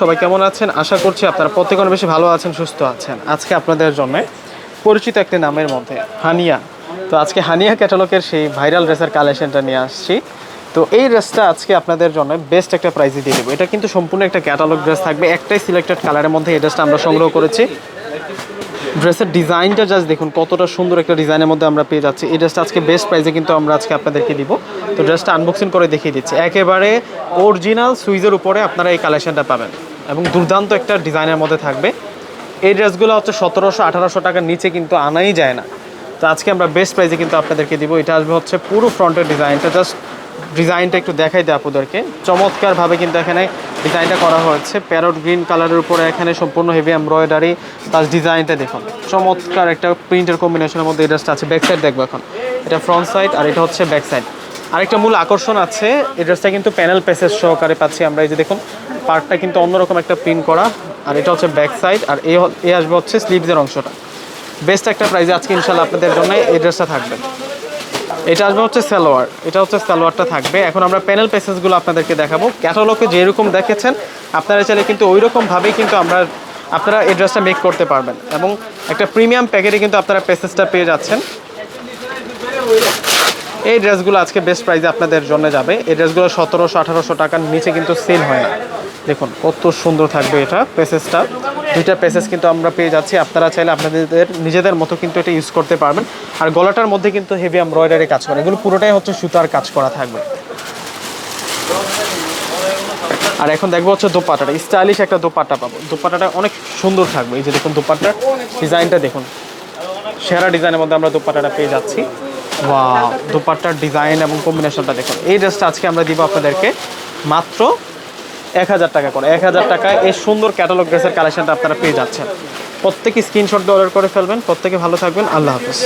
সবাই কেমন আছেন? আশা করছি আপনারা প্রত্যেক বেশি ভালো আছেন, সুস্থ আছেন। আজকে আপনাদের জন্য পরিচিত একটি নামের মধ্যে হানিয়া। তো আজকে হানিয়া ক্যাটালগের সেই ভাইরাল ড্রেসের কালেকশনটা নিয়ে আসছি। তো এই ড্রেসটা আজকে আপনাদের জন্য বেস্ট একটা প্রাইজে দিয়ে দেবো। এটা কিন্তু সম্পূর্ণ একটা ক্যাটালগ ড্রেস থাকবে, একটাই সিলেক্টেড কালারের মধ্যে এই ড্রেসটা আমরা সংগ্রহ করেছি। ড্রেসের ডিজাইনটা জাস্ট দেখুন, কতটা সুন্দর একটা ডিজাইনের মধ্যে আমরা পেয়ে যাচ্ছি। এই ড্রেসটা আজকে বেস্ট প্রাইসে কিন্তু আমরা আজকে আপনাদেরকে দিব। তো ড্রেসটা আনবক্সিং করে দেখিয়ে দিচ্ছি। একেবারে অরিজিনাল সুইজের উপরে আপনারা এই কালেকশনটা পাবেন। এবং দুর্দান্ত একটা ডিজাইনের মধ্যে থাকবে। এই ড্রেসগুলো হচ্ছে সতেরোশো, আঠারোশো টাকার নিচে কিন্তু আনাই যায় না। তো আজকে আমরা বেস্ট প্রাইসে কিন্তু আপনাদেরকে দিব। এটা আসবে হচ্ছে পুরো ফ্রন্টের ডিজাইনটা জাস্ট ডিজাইনটা একটু দেখাই দেয় আপুদেরকে। চমৎকারভাবে কিন্তু এখানে ডিজাইনটা করা হয়েছে। প্যারট গ্রিন কালারের উপরে এখানে সম্পূর্ণ হেভি এমব্রয়ডারি প্লাস ডিজাইনটা দেখুন। চমৎকার একটা প্রিন্টের কম্বিনেশনের মধ্যে এই ড্রেসটা আছে। ব্যাক সাইড দেখব এখন। এটা ফ্রন্ট সাইড আর এটা হচ্ছে ব্যাক সাইড আরেকটা মূল আকর্ষণ আছে, এই ড্রেসটা কিন্তু প্যানেল পেসেস সহকারে পাচ্ছি আমরা। এই যে দেখুন পার্টটা কিন্তু অন্যরকম একটা প্রিন্ট করা। আর এটা হচ্ছে ব্যাক সাইড আর এই আসবে হচ্ছে স্লিভসের অংশটা। বেস্ট একটা প্রাইজে আজকে ইনশাল্লাহ আপনাদের জন্য এই ড্রেসটা থাকবে। এটা আসবে হচ্ছে সালোয়ার। এটা হচ্ছে সালোয়ারটা থাকবে। এখন আমরা প্যানেল পেসেসগুলো আপনাদেরকে দেখাবো। ক্যাটালগে যেরকম দেখেছেন, আপনারা চাইলে কিন্তু ওই রকমভাবেই কিন্তু আমরা আপনারা এই ড্রেসটা মেক করতে পারবেন। এবং একটা প্রিমিয়াম প্যাকেটে কিন্তু আপনারা পেসেসটা পেয়ে যাচ্ছেন। এই ড্রেসগুলো আজকে বেস্ট প্রাইসে আপনাদের জন্য যাবে। এই ড্রেসগুলো সতেরোশো, আঠারোশো টাকার নিচে কিন্তু সেল হয় না। দেখুন, কত সুন্দর থাকবে এটা পেসেসটা দুইটা পেসেস কিন্তু আমরা পেয়ে যাচ্ছি। আপনারা চাইলে আপনাদের নিজেদের মতো কিন্তু এটা ইউজ করতে পারবেন। আর গলাটার মধ্যে কিন্তু হেভি এমব্রয়ডারি কাজ করে। এগুলো পুরোটাই হচ্ছে সুতার কাজ করা থাকবে। আর এখন দেখব হচ্ছে দোপাটাটা স্টাইলিশ একটা দোপাট্টা পাবো। দোপাট্টাটা অনেক সুন্দর থাকবে। এই যে দেখুন দোপাট্টার ডিজাইনটা দেখুন। সেরা ডিজাইনের মধ্যে আমরা দোপাট্টাটা পেয়ে যাচ্ছি। ওয়া দোপাট্টার ডিজাইন এবং কম্বিনেশনটা দেখুন। এই ড্রেসটা আজকে আমরা দিব আপনাদেরকে মাত্র এক হাজার টাকা করে। এক হাজার টাকায় এই সুন্দর ক্যাটালগ ড্রেসের কালেকশনটা আপনারা পেয়ে যাচ্ছেন। প্রত্যেকে স্ক্রিনশট দিয়ে অর্ডার করে ফেলবেন। প্রত্যেকে ভালো থাকবেন। আল্লাহ হাফিজ।